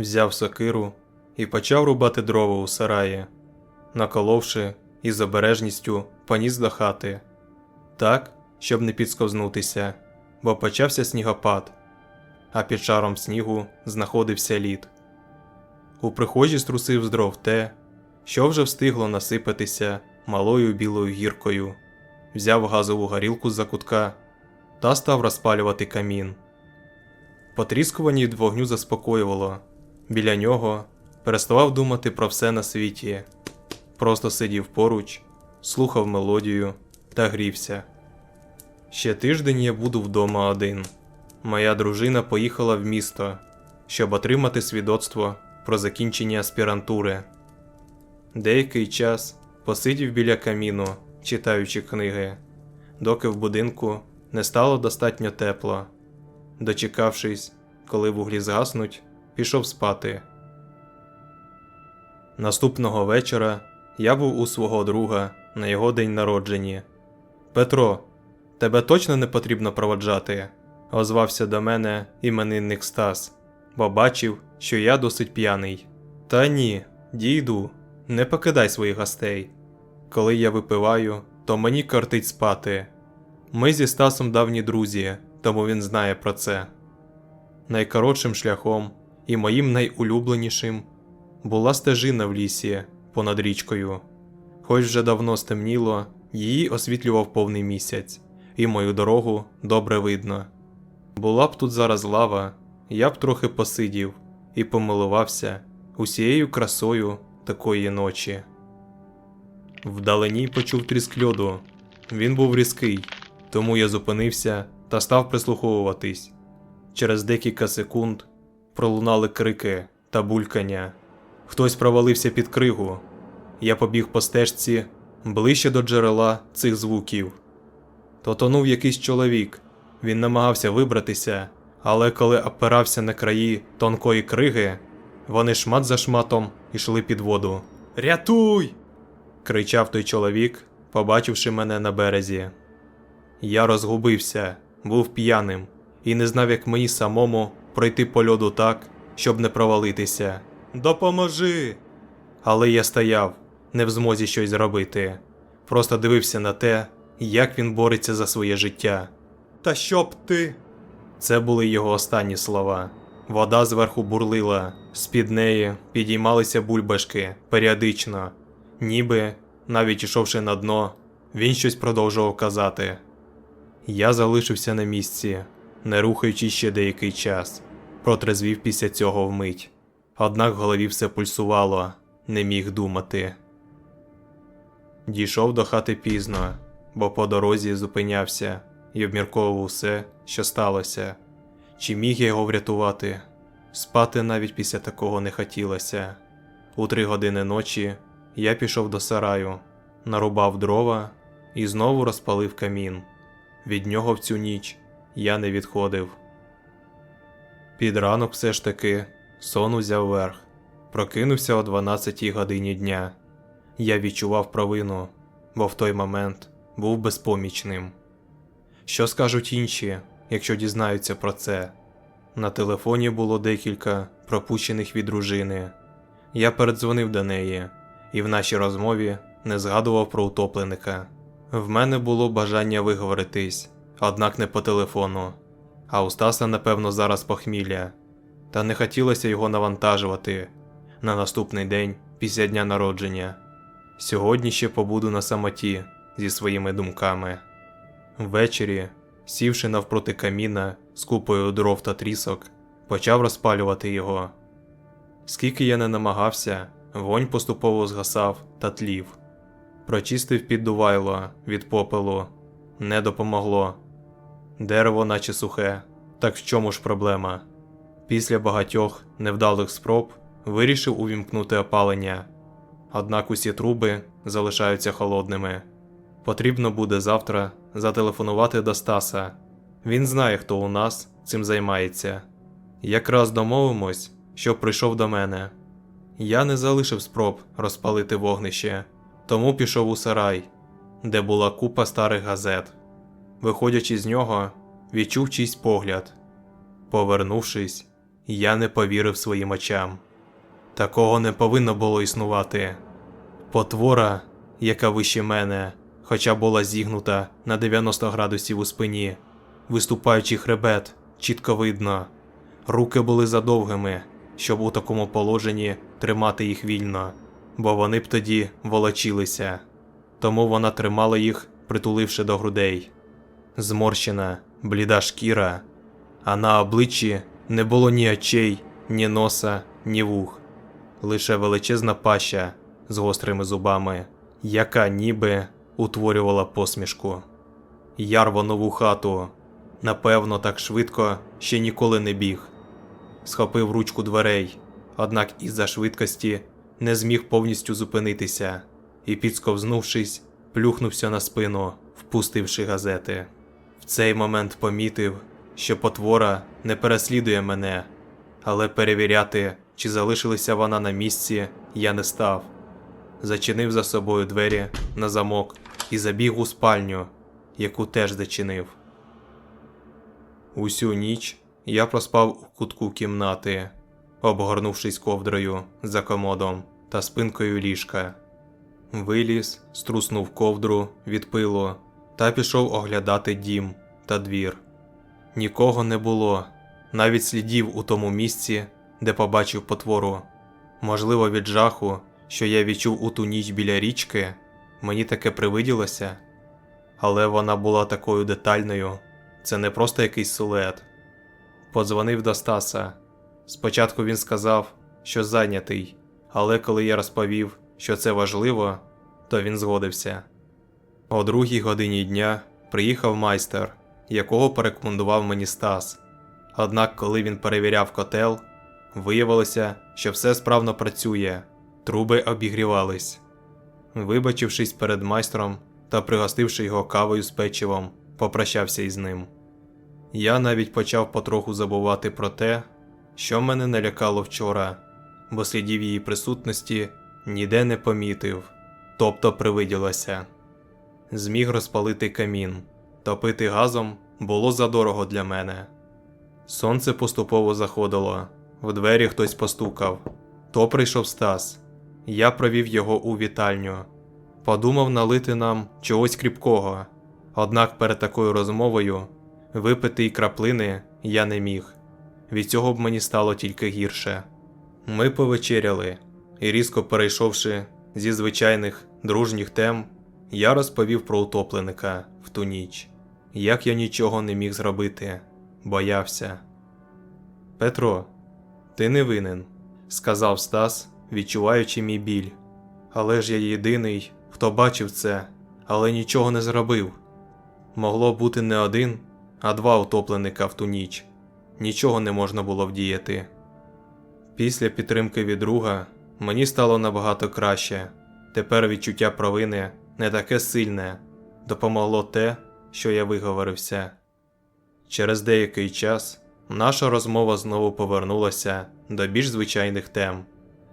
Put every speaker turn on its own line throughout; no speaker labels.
взяв сокиру і почав рубати дрова у сараї, наколовши і з обережністю поніс до хати, так, щоб не підсковзнутися, бо почався снігопад, а під шаром снігу знаходився лід. У прихожі струсив з дров те, що вже встигло насипатися малою білою гіркою, взяв газову горілку з-за кутка та став розпалювати камін. Потріскування від вогню заспокоювало. Біля нього переставав думати про все на світі, просто сидів поруч, слухав мелодію та грівся. Ще тиждень я буду вдома один. Моя дружина поїхала в місто, щоб отримати свідоцтво про закінчення аспірантури. Деякий час посидів біля каміну, читаючи книги, доки в будинку не стало достатньо тепло. Дочекавшись, коли вуглі згаснуть, пішов спати. Наступного вечора я був у свого друга на його день народження. Петро, тебе точно не потрібно проводжати? озвався до мене іменинник Стас, бо бачив, що я досить п'яний. Та ні, дійду, не покидай своїх гостей. Коли я випиваю, то мені кортить спати. Ми зі Стасом давні друзі, тому він знає про це. Найкоротшим шляхом і моїм найулюбленішим була стежина в лісі понад річкою. Хоч вже давно стемніло, її освітлював повний місяць, і мою дорогу добре видно. Була б тут зараз лава, я б трохи посидів і помилувався усією красою такої ночі. Вдалині почув тріск льоду. Він був різкий, тому я зупинився та став прислуховуватись. Через декілька секунд пролунали крики та булькання. Хтось провалився під кригу. Я побіг по стежці ближче до джерела цих звуків. То тонув якийсь чоловік. Він намагався вибратися, але коли опирався на краї тонкої криги, вони шмат за шматом йшли під воду. Рятуй! кричав той чоловік, побачивши мене на березі. Я розгубився, був п'яним і не знав, як мені самому пройти по льоду так, щоб не провалитися. Допоможи! Але я стояв, не в змозі щось зробити. Просто дивився на те, як він бореться за своє життя. Та щоб ти. Це були його останні слова. Вода зверху бурлила, з-під неї підіймалися бульбашки періодично, ніби, навіть ішовши на дно, він щось продовжував казати. Я залишився на місці, не рухаючи ще деякий час, протрезвів після цього вмить. Однак в голові все пульсувало, не міг думати. Дійшов до хати пізно, бо по дорозі зупинявся і обмірковував усе, що сталося. Чи міг я його врятувати? Спати навіть після такого не хотілося. У три години ночі я пішов до сараю, нарубав дрова і знову розпалив камін. Від нього в цю ніч я не відходив. Під ранок все ж таки сон узяв верх, прокинувся о 12 годині дня. Я відчував провину, бо в той момент був безпомічним. Що скажуть інші, якщо дізнаються про це? На телефоні було декілька пропущених від дружини. Я передзвонив до неї і в нашій розмові не згадував про утопленика. В мене було бажання виговоритись, однак не по телефону. А у Стаса, напевно, зараз похмілля, та не хотілося його навантажувати на наступний день після дня народження. Сьогодні ще побуду на самоті зі своїми думками. Ввечері, сівши навпроти каміна з купою дров та трісок, почав розпалювати його. Скільки я не намагався, вонь поступово згасав та тлів. Прочистив піддувайло від попелу, не допомогло. Дерево, наче сухе, так в чому ж проблема? Після багатьох невдалих спроб вирішив увімкнути опалення, однак усі труби залишаються холодними. Потрібно буде завтра зателефонувати до Стаса. Він знає, хто у нас цим займається. Якраз домовимось, щоб прийшов до мене. Я не залишив спроб розпалити вогнище, тому пішов у сарай, де була купа старих газет. Виходячи з нього, відчув чийсь погляд. Повернувшись, Я не повірив своїм очам. Такого не повинно було існувати. Потвора, яка вище мене, хоча була зігнута на 90 градусів у спині, виступаючий хребет, чітко видно. Руки були задовгими, щоб у такому положенні тримати їх вільно, бо вони б тоді волочилися. Тому вона тримала їх, притуливши до грудей. Зморщена, бліда шкіра, а на обличчі не було ні очей, ні носа, ні вух, лише величезна паща з гострими зубами, яка ніби утворювала посмішку. Я рвонув у хату, напевно, так швидко ще ніколи не біг. Схопив ручку дверей, однак із-за швидкості не зміг повністю зупинитися і, підсковзнувшись, плюхнувся на спину, впустивши газети. Цей момент помітив, що потвора не переслідує мене, але перевіряти, чи залишилася вона на місці, я не став. Зачинив за собою двері на замок і забіг у спальню, яку теж зачинив. Усю ніч я проспав у кутку кімнати, обгорнувшись ковдрою за комодом та спинкою ліжка. Виліз, струснув ковдру від пилу та пішов оглядати дім та двір. Нікого не було, навіть слідів у тому місці, де побачив потвору. Можливо, від жаху, що я відчув у ту ніч біля річки, мені таке привиділося. Але вона була такою детальною, це не просто якийсь силует. Подзвонив до Стаса. Спочатку він сказав, що зайнятий, але коли я розповів, що це важливо, то він згодився. О другій годині дня приїхав майстер, якого порекомендував мені Стас. Однак, коли він перевіряв котел, виявилося, що все справно працює, труби обігрівались. Вибачившись перед майстром та пригостивши його кавою з печивом, попрощався із ним. Я навіть почав потроху забувати про те, що мене налякало вчора, бо слідів її присутності ніде не помітив, тобто привиділося. Зміг розпалити камін, топити газом було задорого для мене. Сонце поступово заходило, в двері хтось постукав. То прийшов Стас. Я провів його у вітальню. Подумав налити нам чогось кріпкого, однак перед такою розмовою випити й краплини я не міг. Від цього б мені стало тільки гірше. Ми повечеряли, і різко перейшовши зі звичайних дружніх тем, я розповів про утопленика в ту ніч, як я нічого не міг зробити, боявся. Петро, ти не винен, сказав Стас, відчуваючи мій біль. Але ж я єдиний, хто бачив це, але нічого не зробив. Могло бути не один, а два утопленика в ту ніч. Нічого не можна було вдіяти. Після підтримки від друга мені стало набагато краще. Тепер відчуття провини не таке сильне, допомогло те, що я виговорився. Через деякий час наша розмова знову повернулася до більш звичайних тем,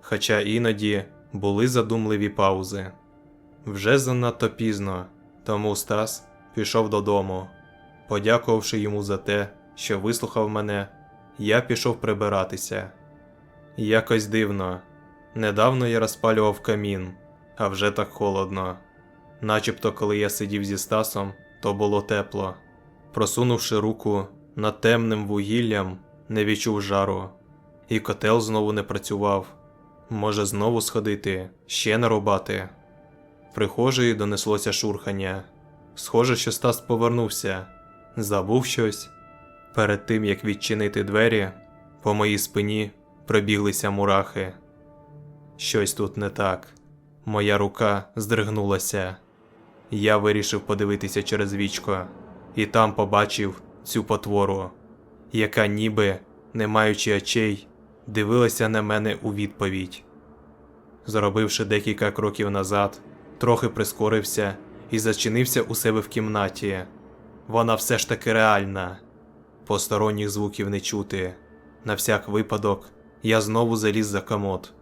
хоча іноді були задумливі паузи. Вже занадто пізно, тому Стас пішов додому. Подякувавши йому за те, що вислухав мене, я пішов прибиратися. Якось дивно. Недавно я розпалював камін, а вже так холодно. Начебто, коли я сидів зі Стасом, то було тепло. Просунувши руку над темним вугіллям, не відчув жару, і котел знову не працював. Може, знову сходити, ще нарубати. В прихожої донеслося шурхання. Схоже, що Стас повернувся, забув щось. Перед тим як відчинити двері, по моїй спині пробіглися мурахи. Щось тут не так. Моя рука здригнулася. Я вирішив подивитися через вічко, і там побачив цю потвору, яка, ніби, не маючи очей, дивилася на мене у відповідь. Зробивши декілька кроків назад, трохи прискорився і зачинився у себе в кімнаті. Вона все ж таки реальна. Посторонніх звуків не чути. На всяк випадок я знову заліз за комод.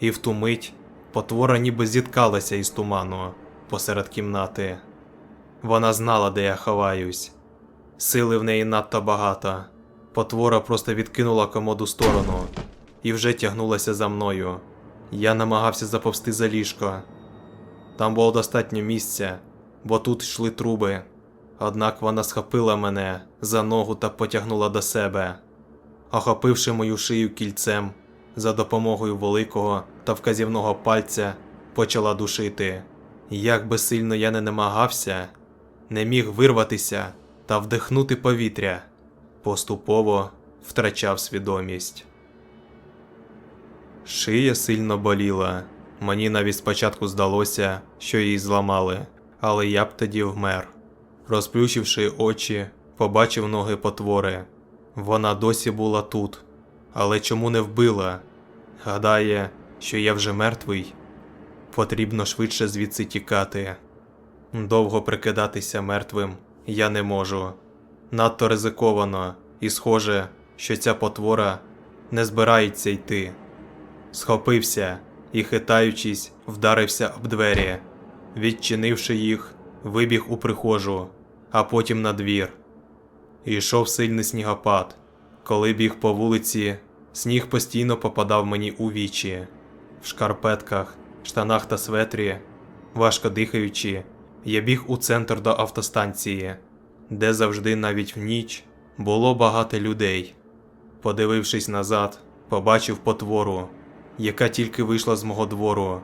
І в ту мить потвора ніби зіткалася із туману посеред кімнати. Вона знала, де я ховаюсь. Сили в неї надто багато. Потвора просто відкинула комоду сторону і вже тягнулася за мною. Я намагався заповзти за ліжко. Там було достатньо місця, бо тут йшли труби. Однак вона схопила мене за ногу та потягнула до себе, охопивши мою шию кільцем, за допомогою великого та вказівного пальця почала душити. Як би сильно я не намагався, не міг вирватися та вдихнути повітря, поступово втрачав свідомість. Шия сильно боліла. Мені навіть спочатку здалося, що її зламали, але я б тоді вмер. Розплющивши очі, побачив ноги потвори. Вона досі була тут, але чому не вбила? Гадає, що я вже мертвий. Потрібно швидше звідси тікати. Довго прикидатися мертвим я не можу. Надто ризиковано, і схоже, що ця потвора не збирається йти. Схопився і, хитаючись, вдарився об двері. Відчинивши їх, вибіг у прихожу, а потім на двір. Ішов сильний снігопад. Коли біг по вулиці, сніг постійно попадав мені у вічі. В шкарпетках, штанах та светрі, важко дихаючи, я біг у центр до автостанції, де завжди навіть в ніч було багато людей. Подивившись назад, побачив потвору, яка тільки вийшла з мого двору.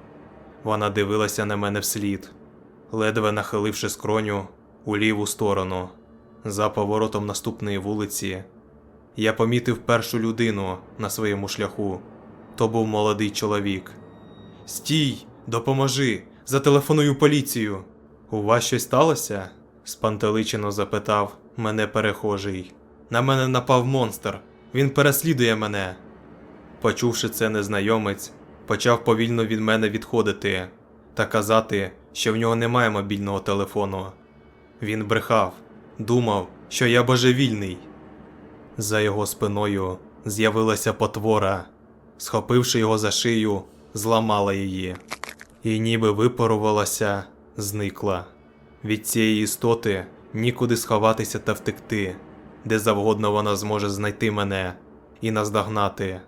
Вона дивилася на мене вслід, ледве нахиливши скроню у ліву сторону. За поворотом наступної вулиці я помітив першу людину на своєму шляху. То був молодий чоловік. Стій, допоможи, зателефоную поліцію. У вас щось сталося? спантеличено запитав мене перехожий. На мене напав монстр. Він переслідує мене. Почувши це, незнайомець почав повільно від мене відходити та казати, що в нього немає мобільного телефону. Він брехав, думав, що я божевільний. За його спиною з'явилася потвора, схопивши його за шию, зламала її, і ніби випарувалася, зникла. Від цієї істоти нікуди сховатися та втекти, де завгодно вона зможе знайти мене і наздогнати.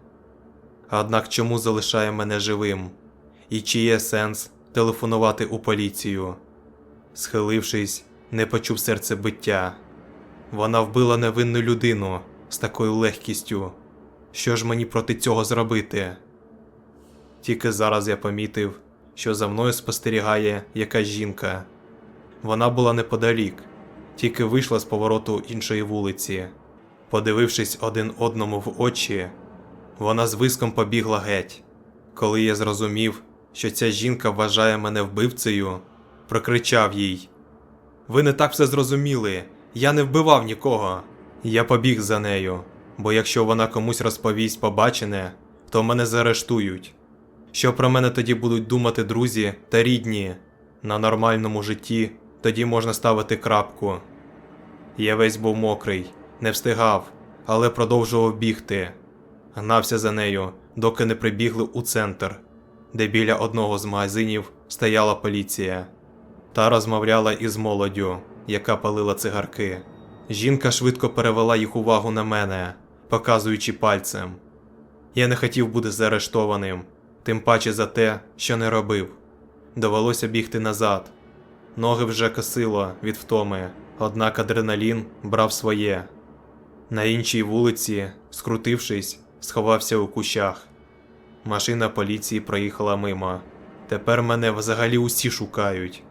Однак чому залишає мене живим? І чи є сенс телефонувати у поліцію? Схилившись, не почув серцебиття. Вона вбила невинну людину з такою легкістю. Що ж мені проти цього зробити? Тільки зараз я помітив, що за мною спостерігає якась жінка. Вона була неподалік, тільки вийшла з повороту іншої вулиці. Подивившись один одному в очі, вона з виском побігла геть. Коли я зрозумів, що ця жінка вважає мене вбивцею, прокричав їй: Ви не так все зрозуміли, я не вбивав нікого. Я побіг за нею, бо якщо вона комусь розповість побачене, то мене заарештують. Що про мене тоді будуть думати друзі та рідні? На нормальному житті тоді можна ставити крапку. Я весь був мокрий, не встигав, але продовжував бігти. Гнався за нею, доки не прибігли у центр, де біля одного з магазинів стояла поліція та розмовляла із молоддю, яка палила цигарки. Жінка швидко перевела їх увагу на мене, показуючи пальцем. Я не хотів бути заарештованим, тим паче за те, що не робив. Довелося бігти назад. Ноги вже косило від втоми, однак адреналін брав своє. На іншій вулиці, скрутившись, сховався у кущах. Машина поліції проїхала мимо. Тепер мене взагалі усі шукають.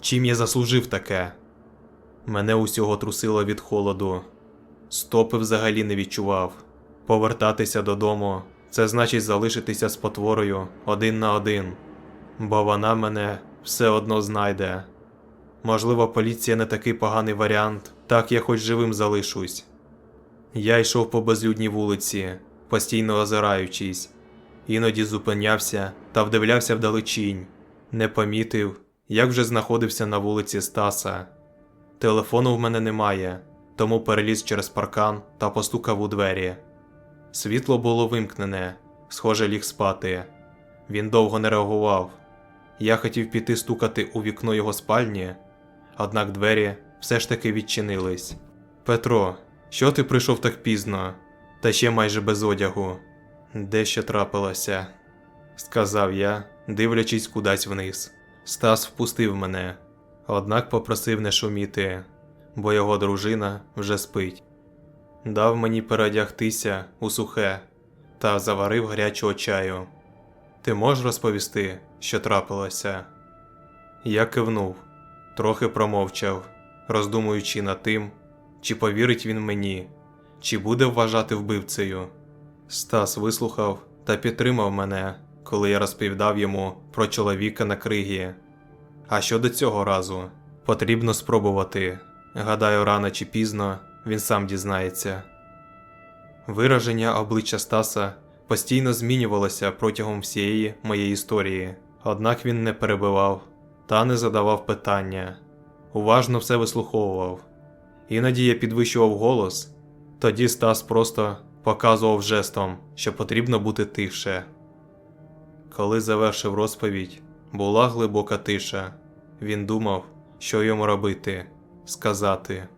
Чим я заслужив таке? Мене усього трусило від холоду. Стопи взагалі не відчував. Повертатися додому це значить залишитися з потворою один на один, бо вона мене все одно знайде. Можливо, поліція не такий поганий варіант, так я хоч живим залишусь. Я йшов по безлюдній вулиці, постійно озираючись, іноді зупинявся та вдивлявся вдалечінь, не помітив, як вже знаходився на вулиці Стаса. Телефону в мене немає, тому переліз через паркан та постукав у двері. Світло було вимкнене, схоже, ліг спати. Він довго не реагував. Я хотів піти стукати у вікно його спальні, однак двері все ж таки відчинились. Петро, що ти прийшов так пізно, та ще майже без одягу. Дещо трапилося, сказав я, дивлячись кудись вниз. Стас впустив мене, однак попросив не шуміти, бо його дружина вже спить. Дав мені переодягтися у сухе та заварив гарячого чаю. Ти можеш розповісти, що трапилося? Я кивнув, трохи промовчав, роздумуючи над тим, чи повірить він мені, чи буде вважати вбивцею. Стас вислухав та підтримав мене, коли я розповідав йому про чоловіка на кригі. А що до цього разу? Потрібно спробувати. Гадаю, рано чи пізно він сам дізнається. Вираження обличчя Стаса постійно змінювалося протягом всієї моєї історії, однак він не перебивав та не задавав питання, уважно все вислуховував. Іноді я підвищував голос, тоді Стас просто показував жестом, що потрібно бути тихше. Коли завершив розповідь, була глибока тиша. Він думав, що йому робити, сказати.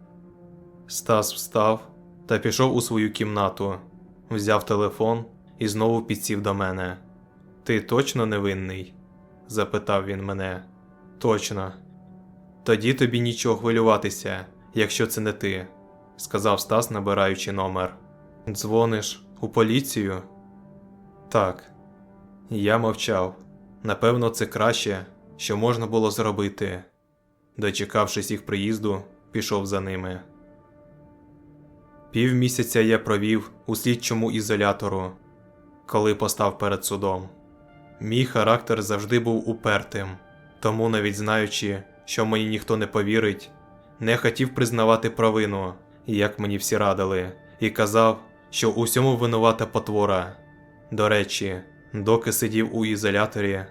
Стас встав та пішов у свою кімнату, взяв телефон і знову підсів до мене. Ти точно невинний? запитав він мене. Точно. Тоді тобі нічого хвилюватися, якщо це не ти, сказав Стас, набираючи номер. Дзвониш у поліцію? Так. Я мовчав. Напевно, це краще, що можна було зробити. Дочекавшись їх приїзду, пішов за ними. Півмісяця я провів у слідчому ізолятору, коли постав перед судом. Мій характер завжди був упертим, тому, навіть знаючи, що мені ніхто не повірить, не хотів признавати провину, як мені всі радили, і казав, що у всьому винувата потвора. До речі, доки сидів у ізоляторі,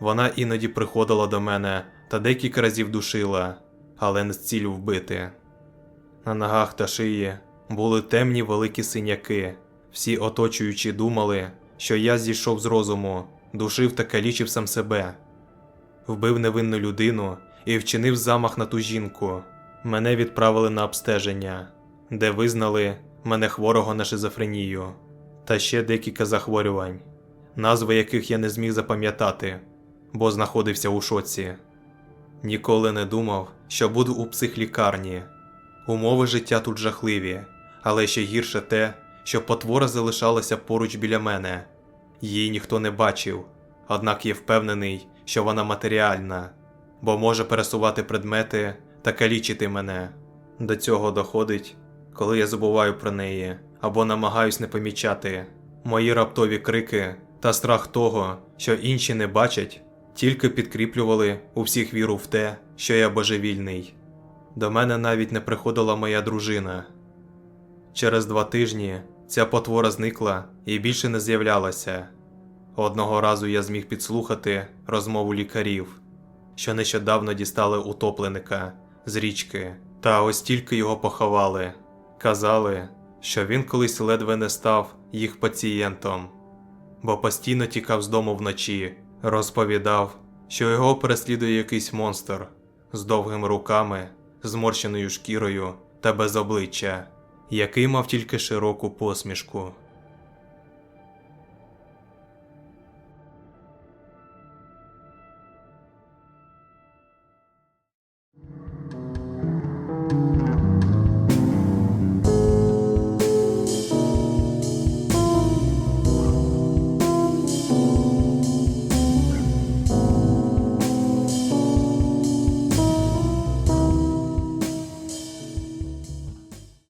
вона іноді приходила до мене та декілька разів душила, але не з цілю вбити. На ногах та шиї були темні великі синяки. Всі оточуючі думали, що я зійшов з розуму, душив та калічив сам себе, вбив невинну людину і вчинив замах на ту жінку. Мене відправили на обстеження, де визнали мене хворого на шизофренію та ще декілька захворювань, назви яких я не зміг запам'ятати, бо знаходився у шоці. Ніколи не думав, що буду у психлікарні. Умови життя тут жахливі, але ще гірше те, що потвора залишалася поруч біля мене. Її ніхто не бачив, однак я впевнений, що вона матеріальна, бо може пересувати предмети та калічити мене. До цього доходить, коли я забуваю про неї або намагаюсь не помічати. Мої раптові крики та страх того, що інші не бачать, тільки підкріплювали у всіх віру в те, що я божевільний. До мене навіть не приходила моя дружина. Через два тижні ця потвора зникла і більше не з'являлася. Одного разу я зміг підслухати розмову лікарів, що нещодавно дістали утопленика з річки, та ось тільки його поховали. Казали, що він колись ледве не став їх пацієнтом, бо постійно тікав з дому вночі, розповідав, що його переслідує якийсь монстр з довгими руками, зморщеною шкірою та без обличчя, який мав тільки широку посмішку.